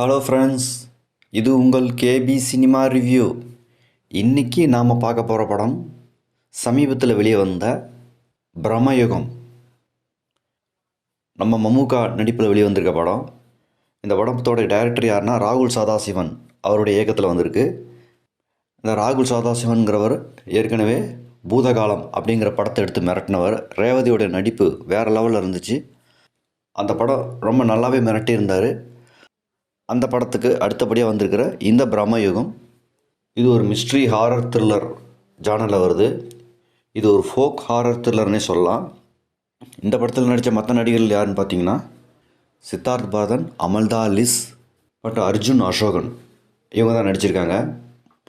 Hello friends இது உங்கள் KP cinema review இன்னைக்கு நாம் பார்க்க போகிற படம் சமீபத்தில் வெளியே வந்த பிரம்மயுகம். நம்ம மம்முக்கா நடிப்பில் வெளியே வந்திருக்க படம். இந்த படத்தோட டைரக்டர் யாருன்னா ராகுல் சதாசிவன் அவருடைய இயக்கத்தில் வந்திருக்கு. இந்த ராகுல் சதாசிவன்கிறவர் ஏற்கனவே பூதகாலம் அப்படிங்கிற படத்தை எடுத்து மிரட்டினவர். ரேவதியோட நடிப்பு வேறு லெவலில் இருந்துச்சு. அந்த படம் ரொம்ப நல்லாவே மிரட்டியிருந்தார். அந்த படத்துக்கு அடுத்தபடியாக வந்திருக்கிற இந்த பிரம்மயுகம் இது ஒரு மிஸ்ட்ரி ஹாரர் த்ரில்லர் ஜானரில் வருது. இது ஒரு ஃபோக் ஹாரர் த்ரில்லர்னே சொல்லலாம். இந்த படத்தில் நடித்த மற்ற நடிகர்கள் யாருன்னு பார்த்தீங்கன்னா சித்தார்த் பாதன் அமல்தா லிஸ் மற்றும் அர்ஜுன் அசோகன் இவங்க தான் நடிச்சிருக்காங்க.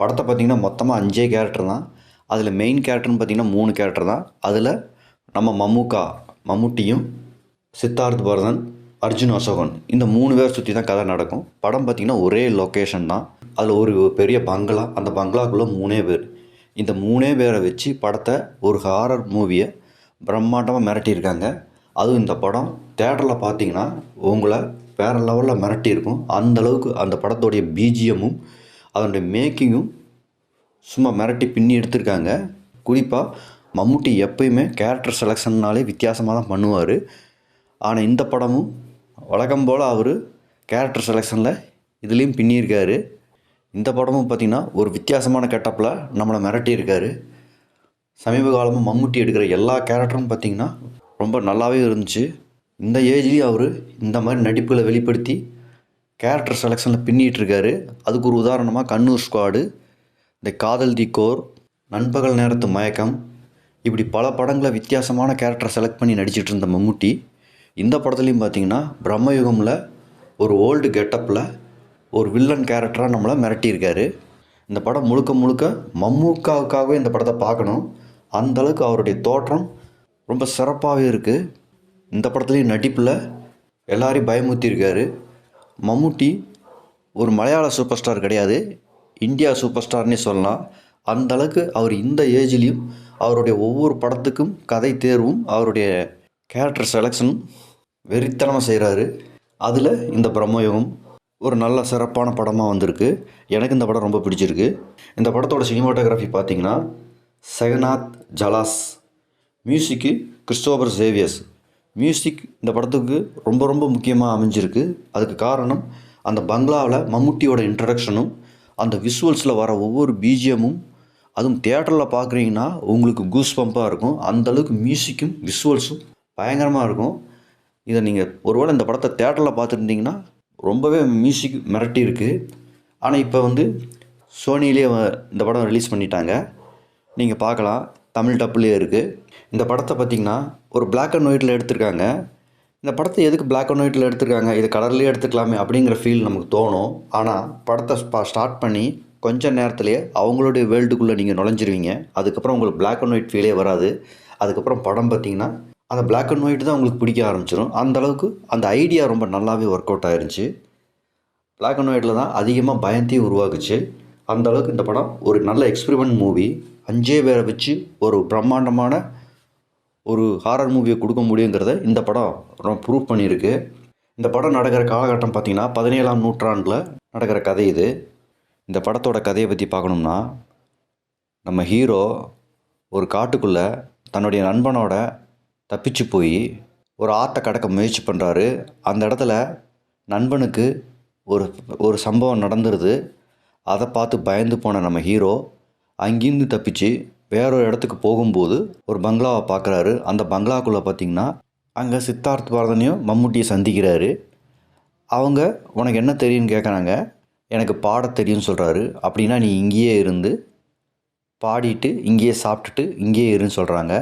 படத்தை பார்த்திங்கன்னா மொத்தமாக அஞ்சே கேரக்டர் தான். அதில் மெயின் கேரக்டர்னு பார்த்திங்கன்னா மூணு கேரக்டர் தான். அதில் நம்ம மம்முக்கா மம்முட்டியும் சித்தார்த் பரதன் அர்ஜுன் அசோகன் இந்த மூணு பேர் சுற்றி தான் கதை நடக்கும். படம் பார்த்திங்கன்னா ஒரே லொக்கேஷன் தான். அதில் ஒரு பெரிய பங்களா அந்த பங்களாக்குள்ளே மூணே பேர். இந்த மூணே பேரை வச்சு படத்தை ஒரு ஹாரர் மூவியை பிரம்மாண்டமாக மிரட்டியிருக்காங்க. அதுவும் இந்த படம் தேட்டரில் பார்த்தீங்கன்னா உங்களை வேறு லெவலில் மிரட்டியிருக்கும். அந்த அளவுக்கு அந்த படத்தோடைய பிஜிஎம்மும் அதனுடைய மேக்கிங்கும் சும்மா மிரட்டி பின்னி எடுத்திருக்காங்க. குறிப்பாக மம்முட்டி எப்பயுமே கேரக்டர் செலெக்ஷன்னாலே வித்தியாசமாக தான் பண்ணுவார். ஆனால் இந்த படமும் வழக்கம் போல் அவர் கேரக்டர் செலெக்ஷனில் இதுலேயும் பின்னியிருக்காரு. இந்த படமும் பார்த்திங்கன்னா ஒரு வித்தியாசமான கெட்டப்பில் நம்மளை மிரட்டியிருக்காரு. சமீப காலமாக மம்முட்டி எடுக்கிற எல்லா கேரக்டரும் பார்த்திங்கன்னா ரொம்ப நல்லாவே இருந்துச்சு. இந்த ஏஜ்லேயும் அவர் இந்த மாதிரி நடிப்புகளை வெளிப்படுத்தி கேரக்டர் செலெக்ஷனில் பின்னிட்டு இருக்காரு அதுக்கு ஒரு உதாரணமாக கண்ணூர் ஸ்குவாடு இந்த காதல் தி கோர் நண்பகல் நேரத்து மயக்கம் இப்படி பல படங்களை வித்தியாசமான கேரக்டரை செலக்ட் பண்ணி நடிச்சிட்டு இருந்த மம்முட்டி இந்த படத்துலையும் பார்த்தீங்கன்னா பிரம்மயுகமில் ஒரு ஓல்டு கெட்டப்பில் ஒரு வில்லன் கேரக்டராக நம்மளை மிரட்டியிருக்காரு. இந்த படம் முழுக்க முழுக்க மம்முக்காவுக்காகவே இந்த படத்தை பார்க்கணும். அந்த அளவுக்கு அவருடைய தோற்றம் ரொம்ப சிறப்பாகவே இருக்குது இந்த படத்துலேயும் நடிப்பில் எல்லாரையும் பயமுத்தியிருக்காரு மம்முட்டி ஒரு மலையாள சூப்பர் ஸ்டார் கிடையாது. இந்தியா சூப்பர் ஸ்டார்னே சொல்லலாம். அந்த அளவுக்கு அவர் இந்த ஏஜ்லேயும் அவருடைய ஒவ்வொரு படத்துக்கும் கதை தேர்வும் அவருடைய கேரக்டர் செலெக்ஷன் வெறித்தனமாக செய்கிறாரு அதில் இந்த பிரம்மயோகம் ஒரு நல்ல சிறப்பான படமாக வந்திருக்கு. எனக்கு இந்த படம் ரொம்ப பிடிச்சிருக்கு. இந்த படத்தோட சினிமாட்டோகிராஃபி பார்த்தீங்கன்னா செகநாத் ஜலாஸ் மியூசிக்கு கிறிஸ்டோபர் சேவியர்ஸ். மியூசிக் இந்த படத்துக்கு ரொம்ப ரொம்ப முக்கியமாக அமைஞ்சிருக்கு. அதுக்கு காரணம் அந்த பங்களாவில் மம்முட்டியோட இன்ட்ரடக்ஷனும் அந்த விஷுவல்ஸில் வர ஒவ்வொரு பிஜிஎம்மும் அதுவும் தியேட்டரில் பார்க்குறீங்கன்னா உங்களுக்கு கூஸ் பம்பாக இருக்கும் அந்தளவுக்கு மியூசிக்கும் விஷுவல்ஸும் பயங்கரமாக இருக்கும். இதை நீங்கள் ஒருவேளை இந்த படத்தை தேட்டரில் பார்த்துருந்தீங்கன்னா ரொம்பவே மியூசிக் மிரட்டி இருக்குது ஆனால் இப்போ வந்து சோனிலே இந்த படம் ரிலீஸ் பண்ணிட்டாங்க. நீங்கள் பார்க்கலாம். தமிழ் டப்புலேயே இருக்குது இந்த படத்தை பார்த்திங்கன்னா ஒரு பிளாக் அண்ட் ஒயிட்டில் எடுத்திருக்காங்க. இந்த படத்தை எதுக்கு பிளாக் அண்ட் ஒயிட்டில் எடுத்திருக்காங்க? இது கலர்லேயே எடுத்துக்கலாமே அப்படிங்கிற ஃபீல் நமக்கு தோணும். ஆனால் படத்தை பா ஸ்டார்ட் பண்ணி கொஞ்ச நேரத்துலேயே அவங்களுடைய வேர்ல்டுக்குள்ளே நீங்கள் நுழைஞ்சிருவீங்க. அதுக்கப்புறம் உங்களுக்கு பிளாக் அண்ட் ஒயிட் ஃபீலே வராது. அதுக்கப்புறம் படம் பார்த்தீங்கன்னா அந்த பிளாக் அண்ட் ஒயிட் தான் உங்களுக்கு பிடிக்க ஆரம்பிச்சிடும் அந்த அளவுக்கு அந்த ஐடியா ரொம்ப நல்லாவே ஒர்க் அவுட் ஆயிருந்துச்சு. பிளாக் அண்ட் ஒயிட்டில் தான் அதிகமாக பயந்தையும் உருவாக்குச்சு. அந்த அளவுக்கு இந்த படம் ஒரு நல்ல எக்ஸ்பிரிமெண்ட் மூவி அஞ்சே பேரை வச்சு ஒரு பிரம்மாண்டமான ஒரு ஹாரர் மூவியை கொடுக்க முடியுங்கிறத இந்த படம் ரொம்ப ப்ரூவ் பண்ணியிருக்கு. இந்த படம் நடக்கிற காலகட்டம் பார்த்திங்கன்னா பதினேழாம் நூற்றாண்டில் நடக்கிற கதை இது. இந்த படத்தோட கதையை பற்றி பார்க்கணும்னா நம்ம ஹீரோ ஒரு காட்டுக்குள்ளே தன்னுடைய நண்பனோட தப்பிச்சு போய் ஒரு ஆற்றை கடக்க முயற்சி பண்ணுறாரு அந்த இடத்துல நண்பனுக்கு ஒரு ஒரு சம்பவம் நடந்துருது. அதை பார்த்து பயந்து போன நம்ம ஹீரோ அங்கேருந்து தப்பிச்சு வேற ஒரு இடத்துக்கு போகும்போது ஒரு பங்களாவை பார்க்குறாரு அந்த பங்களாக்குள்ளே பார்த்தீங்கன்னா அங்கே சித்தார்த் பாரதனையும் மம்முட்டியை சந்திக்கிறாரு. அவங்க உனக்கு என்ன தெரியும்னு கேட்குறாங்க எனக்கு பாட தெரியும்னு சொல்கிறாரு அப்படின்னா நீ இங்கேயே இருந்து பாடிட்டு இங்கேயே சாப்பிட்டுட்டு இங்கேயே இருன்னு சொல்கிறாங்க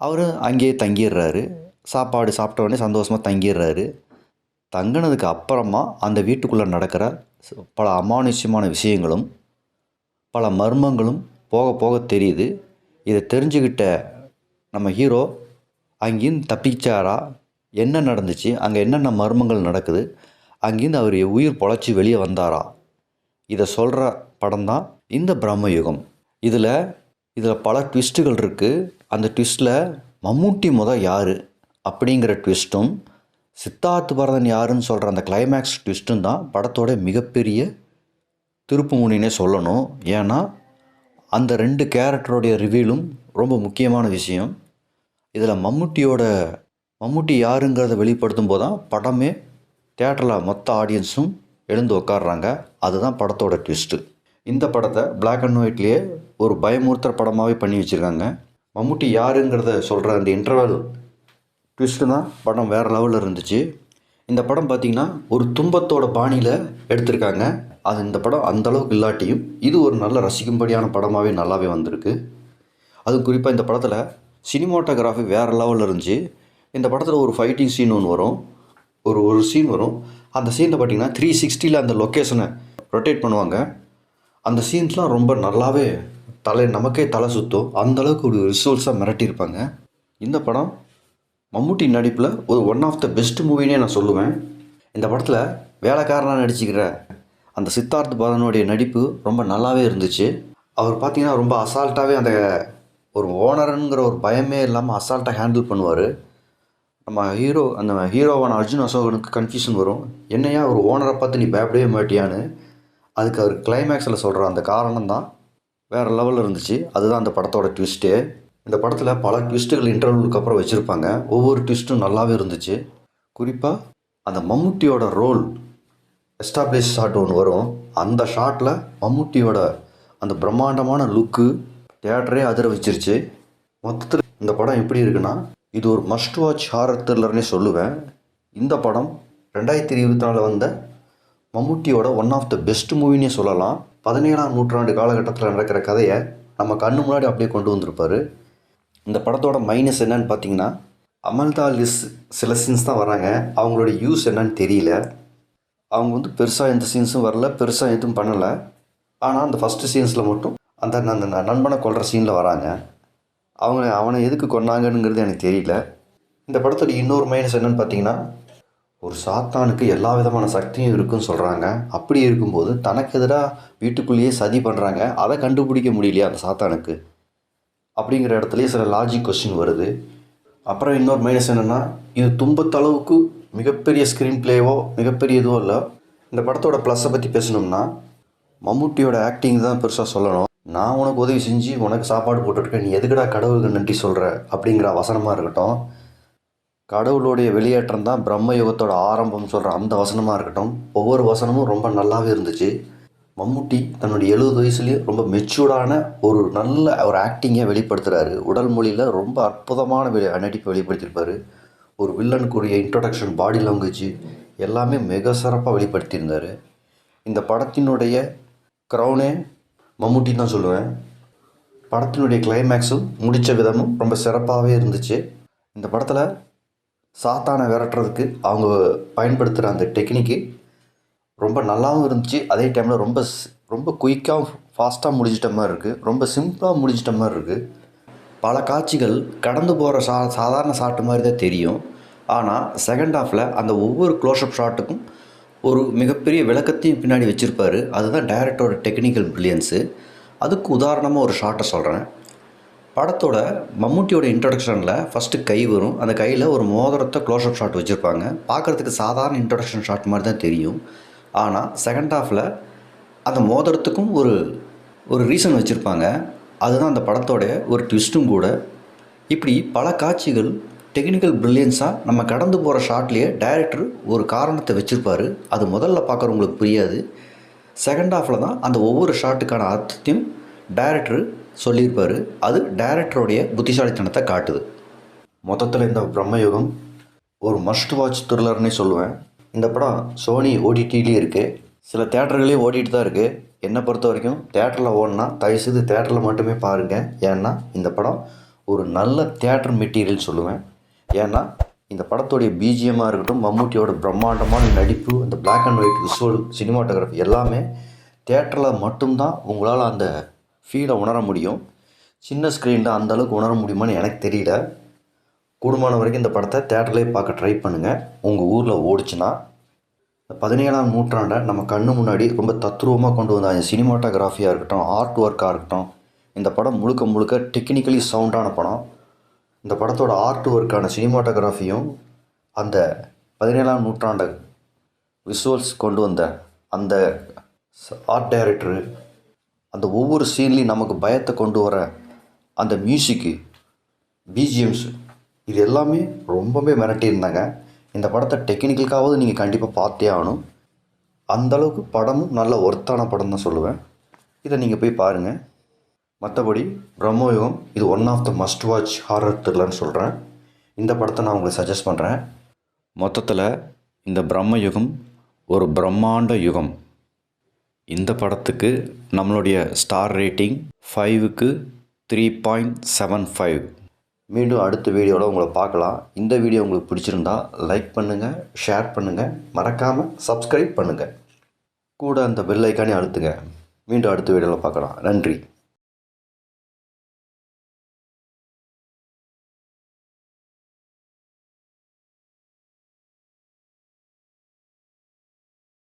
அவர் அங்கேயே தங்கிடுறாரு. சாப்பாடு சாப்பிட்ட உடனே சந்தோஷமாக தங்கிடுறாரு. தங்கினதுக்கு அப்புறமா அந்த வீட்டுக்குள்ளே நடக்கிற பல அமானுஷ்யமான விஷயங்களும் பல மர்மங்களும் போக போக தெரியுது. இதை தெரிஞ்சுக்கிட்ட நம்ம ஹீரோ அங்கேருந்து தப்பிச்சாரா? என்ன நடந்துச்சு? அங்கே என்னென்ன மர்மங்கள் நடக்குது? அங்கேருந்து அவர் உயிர் பொழைச்சி வெளியே வந்தாரா? இதை சொல்கிற படம் தான் இந்த பிரம்மயுகம். இதில் இதில் பல ட்விஸ்ட்டுகள் இருக்குது அந்த ட்விஸ்ட்டில் மம்முட்டி முத யார் அப்படிங்கிற ட்விஸ்ட்டும் சித்தார்த் பரதன் யாருன்னு சொல்கிற அந்த கிளைமேக்ஸ் ட்விஸ்ட்டும் தான் படத்தோட மிகப்பெரிய திருப்புமுனினே சொல்லணும். ஏன்னா அந்த ரெண்டு கேரக்டருடைய ரிவீலும் ரொம்ப முக்கியமான விஷயம். இதில் மம்முட்டியோட மம்முட்டி யாருங்கிறத வெளிப்படுத்தும் போது தான் படமே தேட்டரில் மொத்த ஆடியன்ஸும் எழுந்து உட்காடுறாங்க அதுதான் படத்தோட ட்விஸ்ட்டு இந்த படத்தை பிளாக் அண்ட் ஒயிட்லேயே ஒரு பயமுறுத்துகிற படமாகவே பண்ணி வச்சுருக்காங்க. மம்முட்டி யாருங்கிறத சொல்கிற அந்த இன்டர்வல் ட்விஸ்ட்டு தான் படம் வேறு லெவலில் இருந்துச்சு. இந்த படம் பார்த்திங்கன்னா ஒரு துன்பத்தோட பாணியில் எடுத்திருக்காங்க. அது இந்த படம் அந்தளவுக்கு இல்லாட்டியும் இது ஒரு நல்ல ரசிக்கும்படியான படமாகவே நல்லாவே வந்திருக்கு. அதுவும் குறிப்பாக இந்த படத்தில் சினிமாட்டோகிராஃபி வேறு லெவலில் இருந்துச்சு. இந்த படத்தில் ஒரு ஃபைட்டிங் சீன் ஒன்று வரும். ஒரு ஒரு சீன் வரும். அந்த சீனில் பார்த்தீங்கன்னா த்ரீ சிக்ஸ்டியில் அந்த லொக்கேஷனை ரொட்டேட் பண்ணுவாங்க. அந்த சீன்ஸ்லாம் ரொம்ப நல்லாவே தலை நமக்கே தலை சுற்றும் அந்தளவுக்கு ஒரு ரிசோல்ஸாக மிரட்டியிருப்பாங்க. இந்த படம் மம்முட்டி நடிப்பில் ஒரு ஒன் ஆஃப் த பெஸ்ட் மூவினே நான் சொல்லுவேன். இந்த படத்தில் வேலைக்காரனாக நடிச்சுக்கிற அந்த சித்தார்த் பரதனுடைய நடிப்பு ரொம்ப நல்லாவே இருந்துச்சு. அவர் பார்த்திங்கன்னா ரொம்ப அசால்ட்டாகவே அந்த ஒரு ஓனருங்கிற ஒரு பயமே இல்லாமல் அசால்ட்டாக ஹேண்டில் பண்ணுவார். நம்ம ஹீரோ அந்த ஹீரோவான அர்ஜுன் அசோகனுக்கு கன்ஃபியூஷன் வரும். என்னையா ஒரு ஓனரை பார்த்து நீ பயப்படவே மாட்டியான்னு அதுக்கு அவர் கிளைமேக்ஸில் சொல்கிற அந்த காரணம் தான் வேறு லெவலில் இருந்துச்சு. அதுதான் அந்த படத்தோட ட்விஸ்ட்டு இந்த படத்தில் பல ட்விஸ்ட்டுகள் இன்டர்வலுக்கு அப்புறம் வச்சுருப்பாங்க. ஒவ்வொரு ட்விஸ்ட்டும் நல்லாவே இருந்துச்சு. குறிப்பாக அந்த மம்முட்டியோட ரோல் எஸ்டாப்ளிஷ் ஷாட் ஒன்று வரும். அந்த ஷாட்டில் மம்முட்டியோட அந்த பிரம்மாண்டமான லுக்கு தேட்டரே அதிர வச்சிருச்சு மொத்தத்தில் இந்த படம் எப்படி இருக்குன்னா இது ஒரு மஸ்ட் வாட்ச் ஹாரர் த்ரில்லர்னே சொல்லுவேன். இந்த படம் ரெண்டாயிரத்தி இருபத்தி நாலில் வந்த மம்முட்டியோட ஒன் ஆஃப் த பெஸ்ட் மூவினே சொல்லலாம். பதினேழாம் நூற்றாண்டு காலகட்டத்தில் நடக்கிற கதையை நம்ம கண்ணு முன்னாடி அப்படியே கொண்டு வந்திருப்பார். இந்த படத்தோட மைனஸ் என்னன்னு பார்த்தீங்கன்னா அமல்தா லிஸ் சில சீன்ஸ் தான் வராங்க அவங்களோட யூஸ் என்னன்னு தெரியல. அவங்க வந்து பெருசாக எந்த சீன்ஸும் வரல பெருசாக எதுவும் பண்ணலை. ஆனால் அந்த ஃபஸ்ட்டு சீன்ஸில் மட்டும் அந்த அந்த ந- நண்பனை கொள்கிற சீனில் வராங்க. அவங்க அவனை எதுக்கு கொன்னாங்கங்கிறது எனக்கு தெரியல. இந்த படத்தோட இன்னொரு மைனஸ் என்னன்னு பார்த்தீங்கன்னா ஒரு சாத்தானுக்கு எல்லா விதமான சக்தியும் இருக்குன்னு சொல்கிறாங்க அப்படி இருக்கும்போது தனக்கு எதிராக வீட்டுக்குள்ளேயே சதி பண்ணுறாங்க அதை கண்டுபிடிக்க முடியலையா அந்த சாத்தானுக்கு? அப்படிங்கிற இடத்துலையே சில லாஜிக் கொஸ்டின் வருது. அப்புறம் இன்னொரு மைனஸ் என்னென்னா இது துன்பத்தளவுக்கு மிகப்பெரிய ஸ்க்ரீன் பிளேவோ மிகப்பெரிய இதுவோ இல்லை. இந்த படத்தோட ப்ளஸ்ஸை பற்றி பேசணும்னா மம்முட்டியோட ஆக்டிங் தான் பெருசாக சொல்லணும். நான் உனக்கு உதவி செஞ்சு உனக்கு சாப்பாடு போட்டுருக்கேன் நீ எதுக்குடா கடவுளுக்கு நன்றி சொல்கிற அப்படிங்கிற வசனமாக இருக்கட்டும். கடவுளுடைய வெளியேற்றம் தான் பிரம்ம யுகத்தோட ஆரம்பம் சொல்கிற அந்த வசனமாக இருக்கட்டும். ஒவ்வொரு வசனமும் ரொம்ப நல்லாவே இருந்துச்சு. மம்முட்டி தன்னுடைய எழுபது வயசுலேயே ரொம்ப மெச்சூர்டான ஒரு நல்ல ஒரு ஆக்டிங்கை வெளிப்படுத்துகிறாரு உடல் மொழியில் ரொம்ப அற்புதமான வெளி நடிப்பை வெளிப்படுத்தியிருப்பார். ஒரு வில்லனுக்குரிய இன்ட்ரொடக்ஷன் பாடி லாங்குவேஜ் எல்லாமே மிக சிறப்பாக வெளிப்படுத்தியிருந்தார். இந்த படத்தினுடைய க்ரௌனே மம்முட்டின்னு தான் சொல்லுவேன். படத்தினுடைய கிளைமேக்ஸும் முடித்த விதமும் ரொம்ப சிறப்பாகவே இருந்துச்சு. இந்த படத்தில் சாத்தானை விரட்டுறதுக்கு அவங்க பயன்படுத்துகிற அந்த டெக்னிக்கு ரொம்ப நல்லாவும் இருந்துச்சு. அதே டைமில் ரொம்ப ஸ்- ரொம்ப குயிக்காக ஃபாஸ்ட்டாக முடிச்சிட்ட மாதிரி இருக்குது ரொம்ப சிம்பிளாக முடிச்சிட்ட மாதிரி இருக்குது பல காட்சிகள் கடந்து போகிற சா சாதாரண ஷாட்டு மாதிரி தான் தெரியும். ஆனால் செகண்ட் ஹாஃபில் அந்த ஒவ்வொரு க்ளோஸ்அப் ஷாட்டுக்கும் ஒரு மிகப்பெரிய விளக்கத்தையும் பின்னாடி வச்சுருப்பாரு. அதுதான் டைரக்டரோட டெக்னிக்கல் பிரில்லியன்ஸு அதுக்கு உதாரணமாக ஒரு ஷாட்டை சொல்கிறேன் படத்தோட மம்முட்டியோட இன்ட்ரடக்ஷனில் ஃபஸ்ட்டு கை வரும். அந்த கையில் ஒரு மோதிரத்தை க்ளோஸ்அப் ஷாட் வச்சுருப்பாங்க. பார்க்குறதுக்கு சாதாரண இன்ட்ரடக்ஷன் ஷாட் மாதிரி தான் தெரியும். ஆனால் செகண்ட் ஹாஃபில் அந்த மோதிரத்துக்கும் ஒரு ஒரு ரீசன் வச்சுருப்பாங்க. அதுதான் அந்த படத்தோட ஒரு ட்விஸ்ட்டும் கூட. இப்படி பல காட்சிகள் டெக்னிக்கல் ப்ரில்லியன்ஸாக நம்ம கடந்து போகிற ஷாட்லேயே டைரக்டர் ஒரு காரணத்தை வச்சுருப்பார். அது முதல்ல பார்க்குறவங்களுக்கு புரியாது. செகண்ட் ஹாஃபில் தான் அந்த ஒவ்வொரு ஷாட்டுக்கான அர்த்தத்தையும் டைரக்டர் சொல்லியிருப்பார். அது டைரக்டருடைய புத்திசாலித்தனத்தை காட்டுது. மொத்தத்தில் இந்த பிரம்மயுகம் ஒரு மஸ்ட் வாட்ச் த்ரில்லர்னே சொல்லுவேன். இந்த படம் சோனி ஓடிடிலேயே இருக்குது சில தேட்டர்களையும் ஓடிட்டு தான் இருக்குது என்னை பொறுத்த வரைக்கும் தேட்டரில் ஓடினா தயவுசெய்து தேட்டரில் மட்டுமே பாருங்கள் ஏன்னா இந்த படம் ஒரு நல்ல தேட்டர் மெட்டீரியல் சொல்லுவேன். ஏன்னா இந்த படத்துடைய பிஜிஎம்மாக இருக்கட்டும் மம்முட்டியோட பிரம்மாண்டமான நடிப்பு அந்த black and white visual cinematography எல்லாமே தேட்டரில் மட்டும்தான் உங்களால் அந்த ஃபீலை உணர முடியும். சின்ன ஸ்க்ரீனில் அந்த அளவுக்கு உணர முடியுமான்னு எனக்கு தெரியல. கூடுமான வரைக்கும் இந்த படத்தை தேட்டர்லேயே பார்க்க ட்ரை பண்ணுங்கள் உங்கள் ஊரில் ஓடிச்சுன்னா. இந்த பதினேழாம் நூற்றாண்டை நம்ம கண்ணு முன்னாடி ரொம்ப தத்ரூபமாக கொண்டு வந்தாங்க சினிமாட்டோகிராஃபியாக இருக்கட்டும் ஆர்ட் ஒர்க்காக இருக்கட்டும் இந்த படம் முழுக்க முழுக்க டெக்னிக்கலி சவுண்டான படம். இந்த படத்தோட ஆர்ட் ஒர்க்கான சினிமாட்டோகிராஃபியும் அந்த பதினேழாம் நூற்றாண்டு விஷுவல்ஸ் கொண்டு வந்த அந்த ஆர்ட் டைரக்டரு அந்த ஒவ்வொரு சீன்லேயும் நமக்கு பயத்தை கொண்டு வர அந்த மியூசிக்கு பிஜிஎம்ஸ் இது எல்லாமே ரொம்பவே மிரட்டியிருந்தாங்க இந்த படத்தை டெக்னிக்கலுக்காவது நீங்கள் கண்டிப்பாக பார்த்தே ஆகணும். அந்த அளவுக்கு படமும் நல்ல ஒர்த்தான படம் தான் சொல்லுவேன். இதை நீங்கள் போய் பாருங்கள் மற்றபடி பிரம்மயுகம் இது one of the must watch horror த்ரில்லர்னு சொல்கிறேன் இந்த படத்தை நான் உங்களுக்கு சஜஸ்ட் பண்ணுறேன் மொத்தத்தில் இந்த பிரம்மயுகம் ஒரு பிரம்மாண்ட யுகம். இந்த படத்துக்கு நம்மளுடைய ஸ்டார் ரேட்டிங் ஃபைவுக்கு த்ரீ பாயிண்ட் செவன் ஃபைவ் மீண்டும் அடுத்த வீடியோவில் உங்களை பார்க்கலாம். இந்த வீடியோ உங்களுக்கு பிடிச்சிருந்தா லைக் பண்ணுங்கள் ஷேர் பண்ணுங்கள் மறக்காமல் சப்ஸ்கிரைப் பண்ணுங்கள் கூட அந்த பெல் ஐக்கானே அழுத்துங்க. மீண்டும் அடுத்த வீடியோவில் பார்க்கலாம். நன்றி.